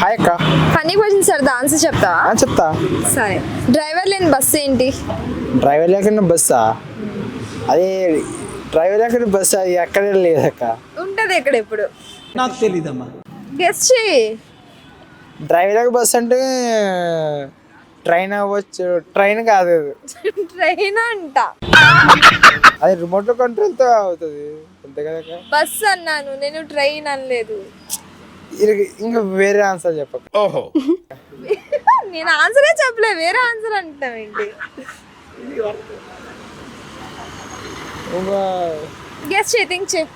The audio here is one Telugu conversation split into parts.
హాయ్ అక్క ఫన్నీ క్వశ్చన్ సార్ ఆన్సర్ చెప్తావా చెప్తా సరే డ్రైవర్ లేని బస్సు ఏంటి డ్రైవర్ లేకుండా బస్సా అదే డ్రైవర్ లేకుండా బస్సు అది ఎక్కడే లేదక్క ఉంటది ఎక్కడ ఎప్పుడు నాకు తెలియదమ్మా గెస్ట్ చేయి డ్రైవర్ బస్సు అంటే ట్రైన్ అవ్వచ్చు ట్రైన్ కాదు ట్రైన్ అంట అది రిమోట్ కంట్రోల్తో అవుతుంది అంతే బస్ అన్నాను నేను ట్రైన్ అనలేదు ఇంకా వేరే ఆన్సర్ చెప్పకు ఓహో నేను ఆన్సరే చెప్పలే వేరే ఆన్సర్ అంటాం ఏంటి గెస్ థింక్ చెప్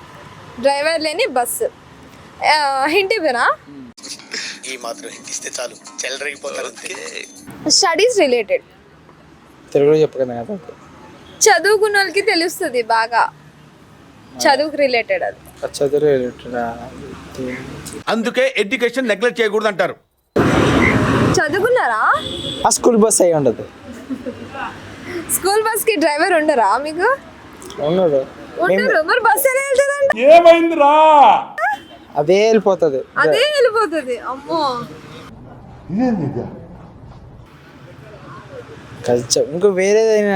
డ్రైవర్ లేని బస్సు హింట్ ఇవ్వనా ఈ మాత్రం హింట్ ఇస్తే చాలు చెల్లరగిపోతారు స్టడీస్ రిలేటెడ్ తెలుగులో చెప్పకనే కదా చదువుకున్న వాళ్ళకి తెలుస్తుంది బాగా చదువుకు రిలేటెడ్ అది అందుకే ఎడ్యుకేషన్ నెగ్లెక్ట్ చేయకూడదు అంటారు చదువుకున్నారా ఆ స్కూల్ బస్ అయి ఉండదు స్కూల్ బస్ కి డ్రైవర్ ఉండరా మీకు ఉండదు బస్ అదే వెళ్ళిపోతుంది అదే వెళ్ళిపోతుంది అమ్మో వేరేదైనా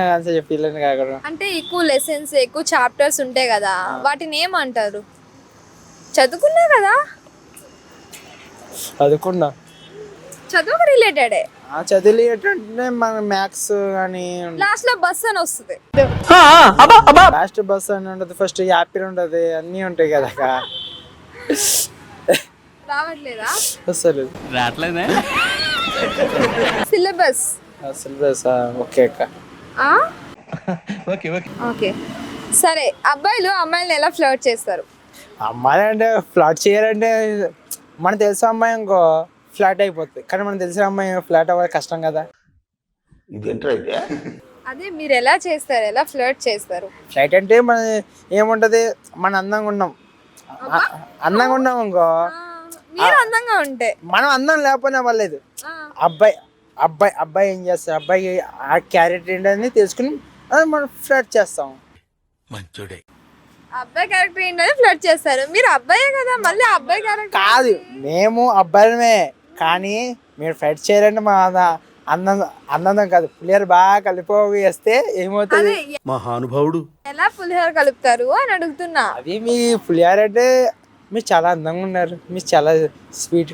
అంటే ఎక్కువ లెసన్స్ ఎక్కువ చాప్టర్స్ ఉంటాయి కదా వాటిని ఏమంటారు చదువుకున్నా కదా చదువుకున్నా చదువు రిలేటెడ్ ఆ చదువు ఏంటంటే మన మ్యాథ్స్ అని లాస్ట్ లో బస్ అని వస్తుంది లాస్ట్ బస్ అని ఉండదు ఫస్ట్ యాపిల్ ఉండదు అన్నీ ఉంటాయి కదా రావట్లేదా అసలు రావట్లేదే సిలబస్ సిలబస్ ఓకే అక్క ఓకే ఓకే ఓకే సరే అబ్బాయిలు అమ్మాయిలను ఎలా ఫ్లోట్ చేస్తారు అమ్మాయి అంటే ఫ్లాట్ చేయాలంటే మనం తెలిసిన అమ్మాయి ఇంకో ఫ్లాట్ అయిపోతుంది కానీ మనం తెలిసిన అమ్మాయి ఫ్లాట్ అవ్వడం కష్టం కదా అదే మీరు ఎలా చేస్తారు ఎలా ఫ్లర్ట్ చేస్తారు ఫ్లైట్ అంటే మన ఏముంటది మన అందంగా ఉన్నాం అందంగా ఉన్నాం ఇంకో అందంగా ఉంటే మనం అందం లేకపోయినా పర్లేదు అబ్బాయి అబ్బాయి అబ్బాయి ఏం చేస్తారు అబ్బాయి ఆ క్యారెక్టర్ ఏంటని తెలుసుకుని అది మనం ఫ్లాట్ చేస్తాం మంచోడే అబ్బాయి క్యారెక్టర్ ఏంటని ఫ్లడ్ చేస్తారు మీరు అబ్బాయే కదా మళ్ళీ అబ్బాయి క్యారెక్టర్ కాదు మేము అబ్బాయిమే కానీ మీరు ఫ్లడ్ చేయాలంటే మా అందం అందం కాదు పులిహోర బాగా కలిపి వేస్తే ఏమవుతుంది మహానుభావుడు ఎలా పులిహోర కలుపుతారు అని అడుగుతున్నా అది మీ పులిహోర అంటే మీరు చాలా అందంగా ఉన్నారు మీరు చాలా స్వీట్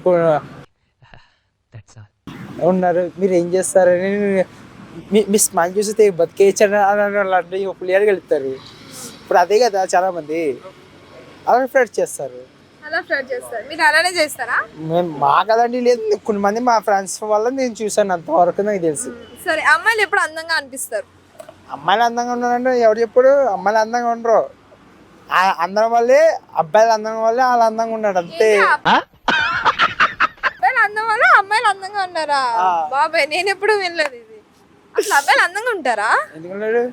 ఉన్నారు మీరు ఏం చేస్తారని మీ స్మైల్ చూస్తే బతికేయచ్చు అని అలాంటి పులిహోర కలుపుతారు ఇప్పుడు అదే కదా చాలా మంది అలా ఫ్రెండ్స్ చేస్తారు అలా ఫ్లర్ట్ చేస్తారు మీరు అలానే చేస్తారా మేము మా కదండి లేదు కొన్ని మంది మా ఫ్రెండ్స్ వల్ల నేను చూసాను అంతవరకు నాకు తెలుసు సరే అమ్మాయిలు ఎప్పుడు అందంగా అనిపిస్తారు అమ్మాయిలు అందంగా ఉన్నారంటే ఎవరు చెప్పుడు అమ్మాయిలు అందంగా ఉండరు అందరం వల్లే అబ్బాయిలు అందం వల్లే వాళ్ళు అందంగా ఉన్నాడు అంతే అబ్బాయిలు అందం వల్ల అమ్మాయిలు అందంగా ఉన్నారా బాబాయ్ నేను ఎప్పుడు వినలేదు ఇది అసలు అబ్బాయిలు అందంగా ఉంటారా ఎందుకున్నాడు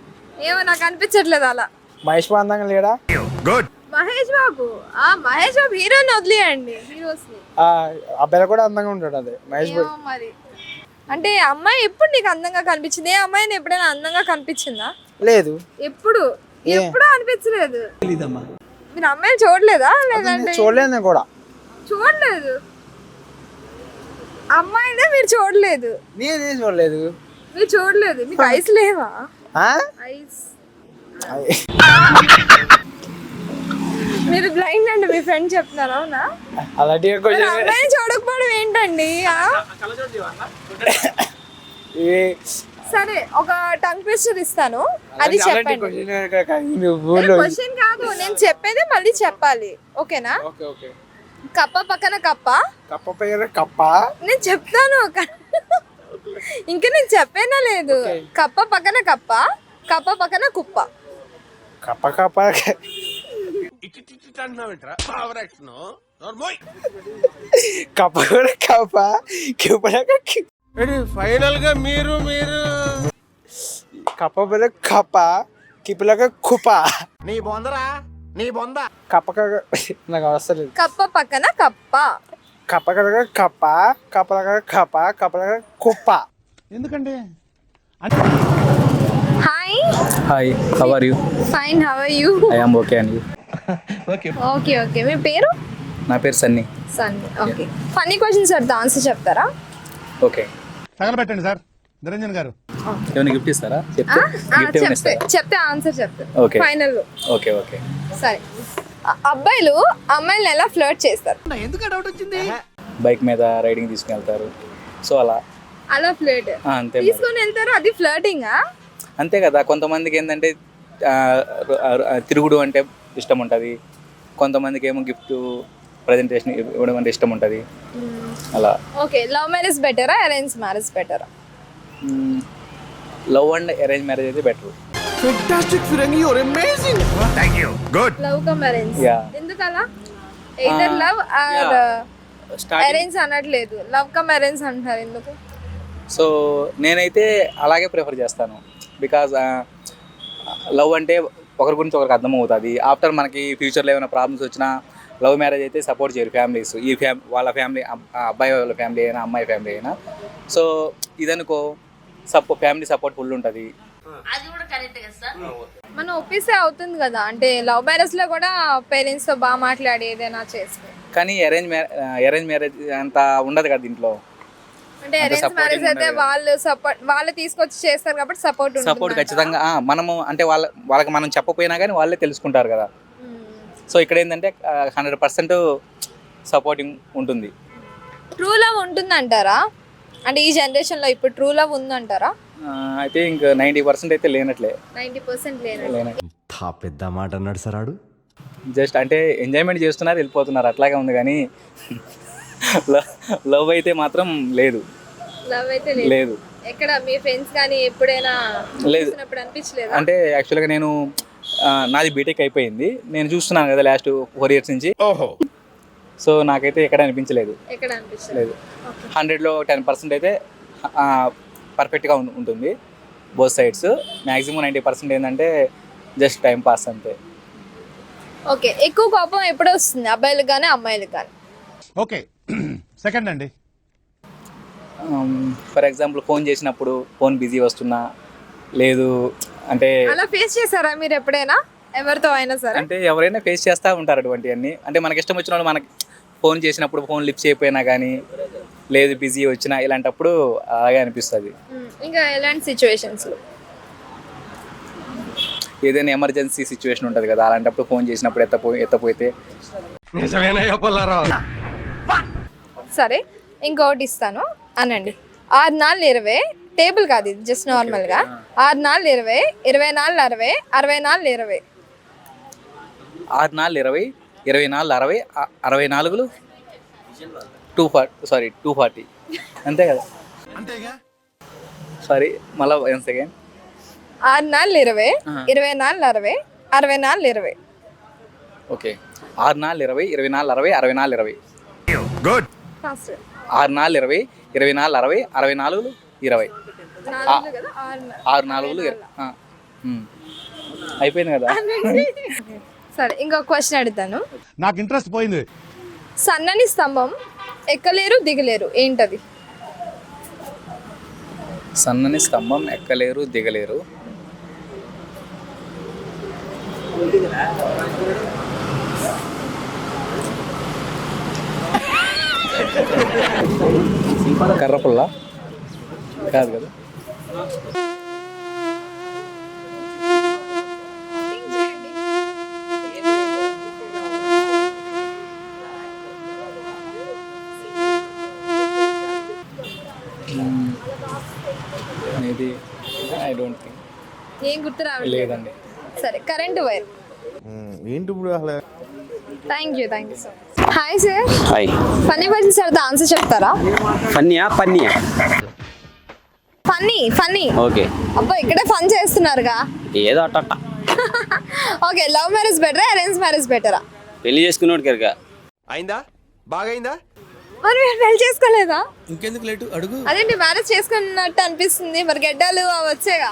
ఏమో నాకు అనిపించట్లేదు అలా మహేష్ బాబు అందంగా లేడా గుడ్ మహేష్ బాబు ఆ మహేష్ బాబు హీరోని వదిలేయండి హీరోస్ ఆ అబ్బాయిలు కూడా అందంగా ఉంటాడు అదే మహేష్ బాబు మరి అంటే అమ్మాయి ఎప్పుడు నీకు అందంగా కనిపించింది ఏ అమ్మాయిని ఎప్పుడైనా అందంగా కనిపించిందా లేదు ఎప్పుడు ఎప్పుడు అనిపించలేదు మీరు అమ్మాయిని చూడలేదా లేదండి చూడలేదు నేను కూడా చూడలేదు అమ్మాయినే మీరు చూడలేదు నేనే చూడలేదు మీరు చూడలేదు మీకు ఐస్ లేవా ఐస్ మీరు బ్లైండ్ అండి మీ ఫ్రెండ్ చెప్తున్నారు అవునా అమ్మాయిని చూడకపోవడం ఏంటండి సరే ఒక టంగ్ ట్విస్టర్ ఇస్తాను అది చెప్పండి కాదు నేను చెప్పేది మళ్ళీ చెప్పాలి ఓకేనా కప్ప పక్కన కప్ప కప్ప పక్కన కప్ప నేను చెప్తాను ఒక ఇంకా నేను చెప్పేనా లేదు కప్ప పక్కన కప్ప కప్ప పక్కన కుప్ప కప్ప కప్ప కప్ప కూడా కప్ప ఫైనల్ గా మీరు మీరు కప్ప పిల్ల కప్ప కిపిలక కుప నీ బొందరా నీ బొంద కప్ప నాకు అవసరం కప్ప పక్కన కప్ప కప్ప కడగ కప్ప కప్పలక కప్ప కప్పలక కుప్ప ఎందుకండి అంటే hi hi how are you fine how are you I am okay and you okay okay okay మీ పేరు నా పేరు Sunny Sunny okay funny question sir answer చెప్తారా ఓకే తగలబెట్టండి సార్ నిరంజన్ గారు ఏమైనా గిఫ్ట్ ఇస్తారా చెప్తే గిఫ్ట్ ఇస్తారా చెప్తే ఆన్సర్ చెప్తారు ఓకే ఫైనల్ ఓకే ఓకే సరే అబ్బాయిలు అమ్మాయిలు ఎలా ఫ్లర్ట్ చేస్తారు ఎందుకు డౌట్ వచ్చింది బైక్ మీద రైడింగ్ తీసుకెళ్తారు సో అలా అలా ఫ్లర్ట్ తీసుకొని వెళ్తారు అది ఫ్లర్టింగా అంతే కదా కొంతమందికి ఏంటంటే తిరుగుడు అంటే ఇష్టం ఉంటుంది కొంతమందికి ఏమో గిఫ్ట్ ప్రజెంటేషన్ ఇవ్వడం అంటే ఇష్టం ఉంటుంది అలా ఓకే లవ్ మ్యారేజ్ బెటరా అరేంజ్ మ్యారేజ్ బెటరా లవ్ అండ్ అరేంజ్ మ్యారేజ్ అయితే better fantastic ఫిరంగి or amazing thank you good love come arrange yeah ఎందుకలా ఎయిదర్ లవ్ ఆర్ అరేంజ్ అనట్లేదు లవ్ కమ్ అరేంజ్ అంటారు ఎందుకు సో నేనైతే అలాగే ప్రిఫర్ చేస్తాను బికాస్ లవ్ uh, అంటే ఒకరి గురించి ఒకరికి అర్థమవుతుంది ఆఫ్టర్ మనకి ఫ్యూచర్లో ఏమైనా ప్రాబ్లమ్స్ వచ్చినా లవ్ మ్యారేజ్ అయితే సపోర్ట్ చేయరు ఫ్యామిలీస్ ఈ ఫ్యామ్ వాళ్ళ ఫ్యామిలీ అబ్బాయి వాళ్ళ ఫ్యామిలీ అయినా అమ్మాయి ఫ్యామిలీ అయినా సో ఇదనుకో సపో ఫ్యామిలీ సపోర్ట్ ఫుల్ ఉంటుంది అది కూడా మనం ఒప్పిస్తే అవుతుంది కదా అంటే లవ్ మ్యారేజ్ లో కూడా పేరెంట్స్ తో బాగా మాట్లాడి ఏదైనా చేస్తే కానీ అరేంజ్ మ్యారేజ్ అరేంజ్ మ్యారేజ్ అంత ఉండదు కదా దీంట్లో అంటే అరేంజ్ మ్యారేజ్ అయితే వాళ్ళు సపోర్ట్ వాళ్ళు తీసుకొచ్చి చేస్తారు కాబట్టి సపోర్ట్ సపోర్ట్ ఖచ్చితంగా మనము అంటే వాళ్ళ వాళ్ళకి మనం చెప్పపోయినా కానీ వాళ్ళే తెలుసుకుంటారు కదా hmm. సో ఇక్కడ ఏంటంటే హండ్రెడ్ పర్సెంట్ సపోర్టింగ్ ఉంటుంది ట్రూ లవ్ అంటారా అంటే ఈ జనరేషన్లో ఇప్పుడు ట్రూ లవ్ అంటారా అయితే ఇంకా నైన్టీ పర్సెంట్ అయితే లేనట్లే నైన్టీ పర్సెంట్ లేనట్లే పెద్ద మాట అన్నాడు సార్ ఆడు జస్ట్ అంటే ఎంజాయ్మెంట్ చేస్తున్నారు వెళ్ళిపోతున్నారు అట్లాగే ఉంది కానీ లవ్ అయితే మాత్రం లేదు లవ్ అయితే లేదు ఎక్కడ మీ ఫ్రెండ్స్ కానీ ఎప్పుడైనా లేదు అనిపించలేదు అంటే యాక్చువల్గా నేను నాది బీటెక్ అయిపోయింది నేను చూస్తున్నాను కదా లాస్ట్ ఫోర్ ఇయర్స్ నుంచి ఓహో సో నాకైతే ఎక్కడ అనిపించలేదు ఎక్కడ అనిపించలేదు హండ్రెడ్లో టెన్ పర్సెంట్ అయితే పర్ఫెక్ట్గా ఉంటుంది both sides maximum ninety percent ఏంటంటే జస్ట్ టైం పాస్ అంతే ఓకే ఎక్కువ కోపం ఎప్పుడు వస్తుంది అబ్బాయిలకు కానీ అమ్మాయిలకు కానీ ఓకే సెకండ్ అండి ఫర్ ఎగ్జాంపుల్ ఫోన్ చేసినప్పుడు ఫోన్ బిజీ వస్తున్నా లేదు అంటే అలా ఫేస్ చేశారా మీరు ఎప్పుడైనా ఎవరితో అయినా సరే అంటే ఎవరైనా ఫేస్ చేస్తూ ఉంటారు అటువంటివన్నీ అంటే మనకి ఇష్టం వచ్చిన వాళ్ళు మనకి ఫోన్ చేసినప్పుడు ఫోన్ లిఫ్ట్ చేయకపోయినా కానీ లేదు బిజీ వచ్చినా ఇలాంటప్పుడు అలాగే అనిపిస్తుంది hmm, ఇంకా ఎలాంటి సిచ్యువేషన్స్ ఏదైనా ఎమర్జెన్సీ సిచ్యువేషన్ ఉంటుంది కదా అలాంటప్పుడు ఫోన్ చేసినప్పుడు ఎత్తపో ఎత్తపోతే నిజమేనా సరే ఇంకొకటి ఇస్తాను అనండి ఆరు నాలుగు ఇరవై టేబుల్ కాదు ఇది జస్ట్ నార్మల్గా ఆరు నాలుగు ఇరవై ఇరవై నాలుగు అరవై అరవై నాలుగు ఇరవై ఆరు నాలుగు ఇరవై ఇరవై నాలుగు అరవై అరవై నాలుగులు two forty sorry two forty అంతే కదా అంతేగా సారీ మళ్ళీ సెకండ్ ఆరు నాలుగు ఇరవై ఇరవై నాలుగు అరవై అరవై నాలుగు ఇరవై ఓకే ఆరు నాలుగు ఇరవై ఇరవై నాలుగు అరవై అరవై నాలుగు ఇరవై గుడ్ ఆరు నాలుగు ఇరవై ఇరవై నాలుగు అరవై అరవై నాలుగులు ఇరవై ఆరు నాలుగు అయిపోయింది కదా సరే ఇంకొక క్వశ్చన్ అడుగుతాను నాకు ఇంట్రెస్ట్ పోయింది సన్నని స్తంభం ఎక్కలేరు దిగలేరు ఏంటది సన్నని స్తంభం ఎక్కలేరు దిగలేరు కర్రపుల్ల కాదు కదా ఐ hmm. డోంట్ ఏం గుర్తు లేదండి సరే కరెంట్ వైర్ hmm. ఏంటి ఇప్పుడు అసలు thank you thank you so much hi sir hi funny question sir answer చెప్తారా ఫన్నీయా పన్నీయా ఫన్నీ ఫన్నీ ఓకే అబ్బా ఇక్కడే ఫన్ చేస్తున్నారుగా ఏదో అట్ట ఓకే లవ్ మ్యారేజ్ బెటరా అరేంజ్ మ్యారేజ్ బెటరా పెళ్లి చేసుకున్నాడు కనుక అయిందా బాగా అయిందా మరి పెళ్లి చేసుకోలేదా ఇంకెందుకు లేటు అడుగు అదేంటి మ్యారేజ్ చేసుకున్నట్టు అనిపిస్తుంది మరి గడ్డలు అవి వచ్చేగా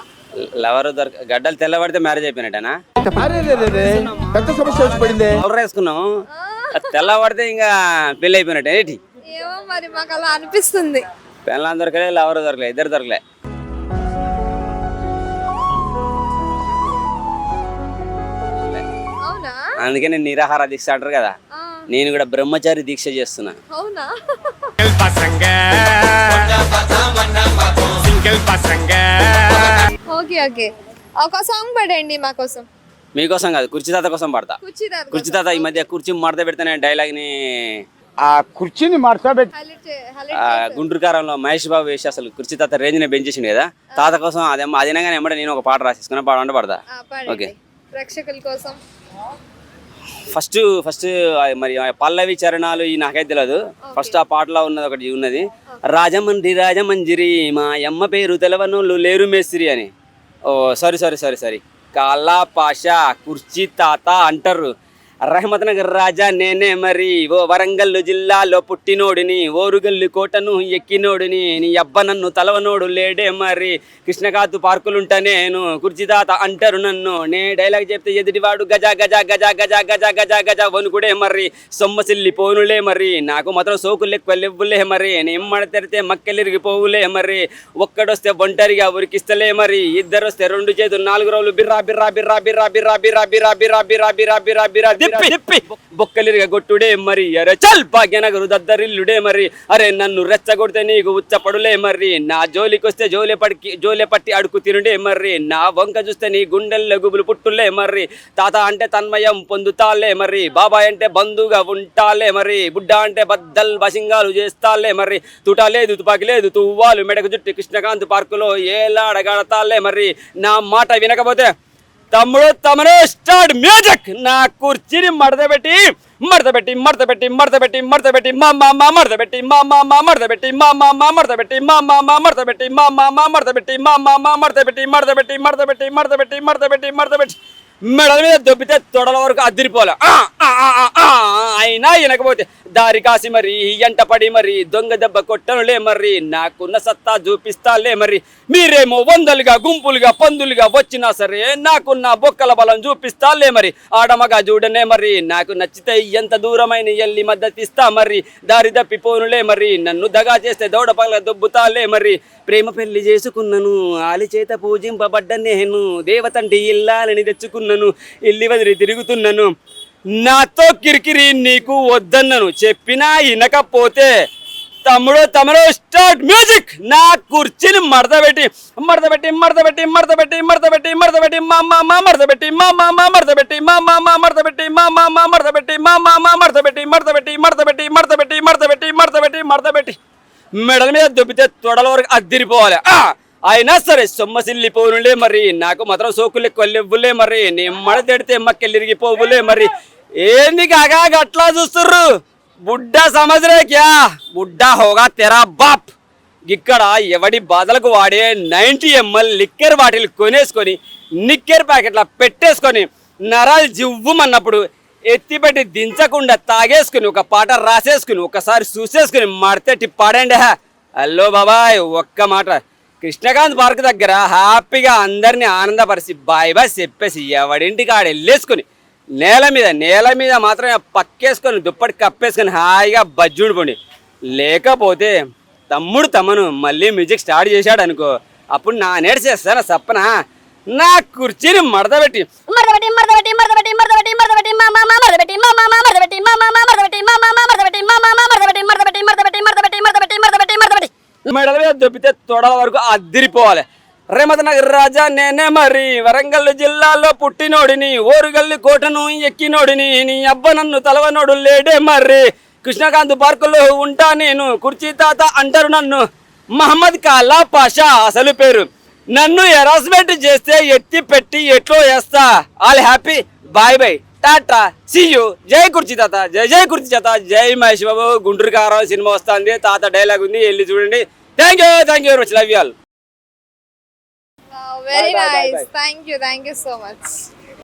లవర్ దొరక గడ్డలు తెల్లబడితే మ్యారేజ్ అయిపోయినట్టనా పెద్ద సమస్య వచ్చి పడింది ఎవరు వేసుకున్నాం తెల్లవాడితే ఇంకా పెళ్ళి అయిపోయినట్టు ఏమో మరి మాకు అలా అనిపిస్తుంది పెళ్ళం దొరకలే లవర్ దొరకలే ఇద్దరు దొరకలే అందుకే నేను నిరాహార దీక్ష అంటారు కదా నేను కూడా బ్రహ్మచారి దీక్ష చేస్తున్నా ఓకే ఓకే ఒక సాంగ్ పడండి మా కోసం మీకోసం కాదు తాత కోసం పడతా తాత ఈ మధ్య కుర్చీ మడత పెడితేనే డైలాగ్ ని ఆ కుర్చీని మడత గుంటూరు కారంలో మహేష్ బాబు వేసి అసలు కుర్చీ తాత రేంజ్ ని పెంచేసిండు కదా తాత కోసం అదే అదేనగానే ఎమ్మడే నేను ఒక పాట రాసేసుకున్నా పాట అంటే పడతా ఓకే ప్రేక్షకుల కోసం ఫస్ట్ ఫస్ట్ మరి పల్లవి చరణాలు ఈ నాకైతే తెలియదు ఫస్ట్ ఆ పాటలో ఉన్నది ఒకటి ఉన్నది రాజమండ్రి రాజమంజిరి మా అమ్మ పేరు తెలవనోళ్ళు లేరు మేస్త్రి అని ఓ సారీ సారీ సారీ సారీ కాలా పాష కుర్చీ తాత అంటారు రహమత్ నగర్ రాజా నేనే మరి ఓ వరంగల్ జిల్లాలో పుట్టినోడిని ఓరుగల్లు కోటను ఎక్కినోడిని నీ అబ్బ నన్ను తలవనోడు లేడే మరి కృష్ణకాతు పార్కులుంట నేను కుర్చిదాత అంటారు నన్ను నే డైలాగ్ చెప్తే ఎదుటివాడు గజా గజా గజా గజా గజా గజా గజా వనుకుడే మరి సొమ్మసిల్లి పోనులే మరి నాకు మాత్రం ఎక్కువ లెవ్వులే మరి నిమ్మడ తెరితే మక్కలిరిగి పోవులే మరి ఒక్కడొస్తే ఒంటరిగా ఉరికిస్తలే మరి ఇద్దరొస్తే రెండు చేతులు నాలుగు రోజులు బిర్రా బిర్రా బిర్రా బిర్రా బిర్రా బిర్రా బిర్రా బిర్రా బిర్రా బిర్రా బిర్రా తిప్పి తిప్పి గొట్టుడే మరి అరే చల్ భాగ్యనగరు దద్దరిల్లుడే మరి అరే నన్ను రెచ్చగొడితే నీకు ఉచ్చపడులే మరి నా జోలికొస్తే జోలే పడికి జోలే పట్టి అడుకు తినుడే మరి నా వంక చూస్తే నీ గుండెల్లో గుబులు పుట్టులే మరి తాత అంటే తన్మయం పొందుతాలే మరి బాబాయ్ అంటే బంధువుగా ఉంటాలే మరి బుడ్డ అంటే బద్దల్ బసింగాలు చేస్తాలే మరి తుట లేదు తుపాకి లేదు తువ్వాలు మెడకు జుట్టి కృష్ణకాంత్ పార్కులో ఏలాడగడతాలే మరి నా మాట వినకపోతే తమ్ముడు తమనే స్టార్ట్ మ్యూజిక్ నా కుర్చీని మడతబెట్టి మడతబెట్టి మడతబెట్టి మడతబెట్టి మడతబెట్టి మా మా మా మడతబెట్టి మా మా మా మడతబెట్టి మా మా మా మడతబెట్టి మా మా మా మడతబెట్టి మా మా మా మడతబెట్టి మా మా మా మడతబెట్టి మడతబెట్టి మడతబెట్టి మడతబెట్టి మడతబెట్టి మడతబెట్టి మెడ మీద దొబ్బితే తొడల వరకు అదిరిపోలే అయినా వినకపోతే దారి కాసి మరి ఎంట పడి మరి దొంగ దెబ్బ కొట్టనులే మరి నాకున్న సత్తా చూపిస్తాలే మరి మీరేమో వందలుగా గుంపులుగా పందులుగా వచ్చినా సరే నాకున్న బొక్కల బలం చూపిస్తాలే మరి ఆడమగా చూడనే మరి నాకు నచ్చితే ఎంత దూరమైన ఎల్లి మద్దతిస్తా మరి దారి తప్పిపోనులే మరి నన్ను దగా చేస్తే దౌడ పగల దొబ్బుతాలే మరి ప్రేమ పెళ్లి చేసుకున్నను ఆలి చేత పూజింపబడ్డ నేను దేవతంటి ఇల్లాలని తెచ్చుకున్నాను తిరుగుతున్నాను ఇల్లి వదిలి తిరుగుతున్నాను నాతో కిరికిరి నీకు వద్దన్నను చెప్పినా వినకపోతే తమ్ముడు తమరు స్టార్ట్ మ్యూజిక్ నా కుర్చీని మడతబెట్టి పెట్టి మడతబెట్టి పెట్టి మడతబెట్టి పెట్టి మా మా పెట్టి మా మా పెట్టి మా మా పెట్టి మా మా పెట్టి మా మా పెట్టి మడతబెట్టి మడతబెట్టి మడతబెట్టి మడతబెట్టి మడతబెట్టి మడతబెట్టి మెడల మీద దొబ్బితే తొడల వరకు అద్దిరిపోవాలి అయినా సరే పోనులే మరి నాకు మాత్రం సోకులే కొల్లెవ్వులే మరి నీ మడతెడితే మక్కెళ్ళిరిగిపోవులే మరి ఏంది కాగా అట్లా చూస్తుర్రు బుడ్డ సమజ్రేక్యా క్యా హోగా తెరా బాప్ ఇక్కడ ఎవడి బాధలకు వాడే నైంటీ ఎంఎల్ లిక్కర్ బాటిల్ కొనేసుకొని నిక్కర్ ప్యాకెట్ల పెట్టేసుకొని నరాలు జివ్వమన్నప్పుడు ఎత్తిపెట్టి దించకుండా తాగేసుకుని ఒక పాట రాసేసుకుని ఒకసారి చూసేసుకుని మడతెట్టి పాడండి హలో బాబాయ్ ఒక్క మాట కృష్ణకాంత్ పార్క్ దగ్గర హ్యాపీగా అందరినీ ఆనందపరిచి బాయ్ బాయ్ చెప్పేసి ఎవడింటికి ఆడ వెళ్ళేసుకుని నేల మీద నేల మీద మాత్రమే పక్కేసుకొని దుప్పటి కప్పేసుకొని హాయిగా పోండి లేకపోతే తమ్ముడు తమను మళ్ళీ మ్యూజిక్ స్టార్ట్ చేశాడు అనుకో అప్పుడు నా నేడు సప్పన నా కుర్చీని మడతబెట్టి మడతబెట్టి మడతబెట్టి మడతబెట్టి మడతబెట్టి మడతబెట్టి మా మామ మడతబెట్టి మా మామ మడతబెట్టి మా మామ మడతబెట్టి మా మామ మడతబెట్టి మా మామ మడతబెట్టి మడతబెట్టి మడతబెట్టి మడతబెట్టి మడతబెట్టి మడతబెట్టి మడతబెట్టి మెడల మీద దొబ్బితే తొడల వరకు అదిరిపోవాలి రేమతనగర్ రాజా నేనే మరి వరంగల్ జిల్లాలో పుట్టినోడిని ఓరుగల్లి కోటను ఎక్కినోడిని నీ అబ్బ నన్ను తలవనోడు లేడే మర్రి కృష్ణకాంత్ పార్కులో ఉంటా నేను కుర్చీ తాత అంటారు నన్ను మహమ్మద్ కాలా పాషా అసలు పేరు నన్ను హెరాస్మెంట్ చేస్తే ఎత్తి పెట్టి ఎట్లో వేస్తా ఆల్ హ్యాపీ బాయ్ బై టాటా సియు జై కుర్చీ తాత జై జై కుర్చీ తాత జై మహేష్ బాబు గుంటూరు సినిమా వస్తుంది తాత డైలాగ్ ఉంది వెళ్ళి చూడండి Thank you very much. Love you all. Very bye, nice. Bye, bye, bye. Thank you so much.